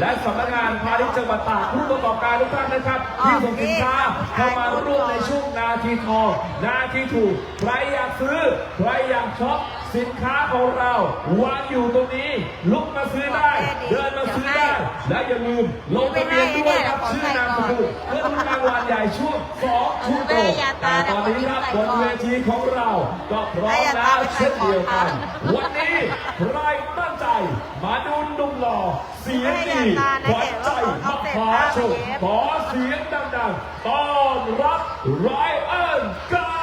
และสำนักงานพาณิชย์จังหวัดตากผู้ประกอบการทุกท่านนะครับ ที่ส่งสินค้าเข้ามาร่วมในช่วงนาทีทองนาทีถูกใครอยากซื้อใครอยากช็อปสินค้าของเราวางอยู่ตรงนี้ ลุกมาซื้อได้ เดินมาซื้อได้ และอย่าลืมลงทะเบียนด้วยครับชื่อนามสกุลเพื่อลุ้นรางวัลใหญ่ช่วงสองทุ่มตรง แต่ตอนนี้ครับบนเวทีของเรา ก็พร้อมแล้วเช่นเดียวกัน วันนี้ใครตั้งใจ มาดูหนุ่มหล่อเสียงดีขวัญใจมหาชนขอเสียงดังๆต้อนรับไรอันกา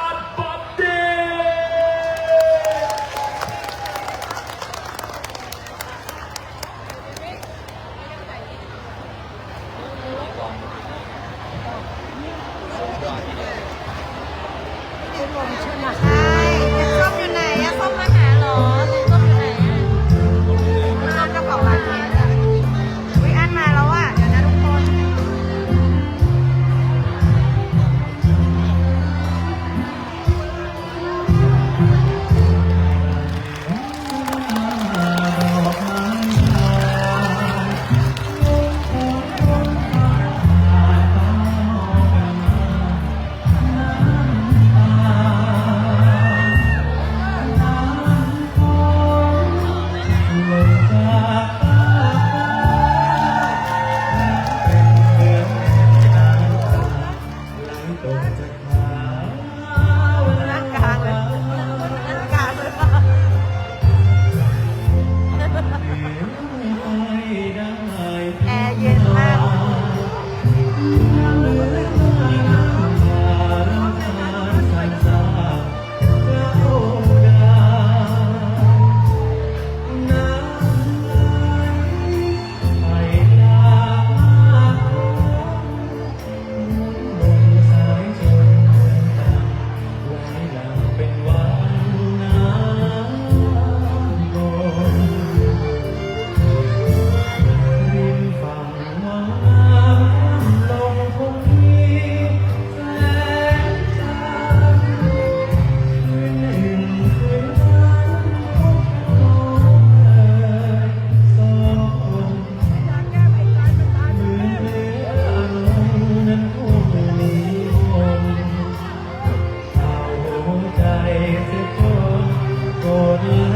Amen.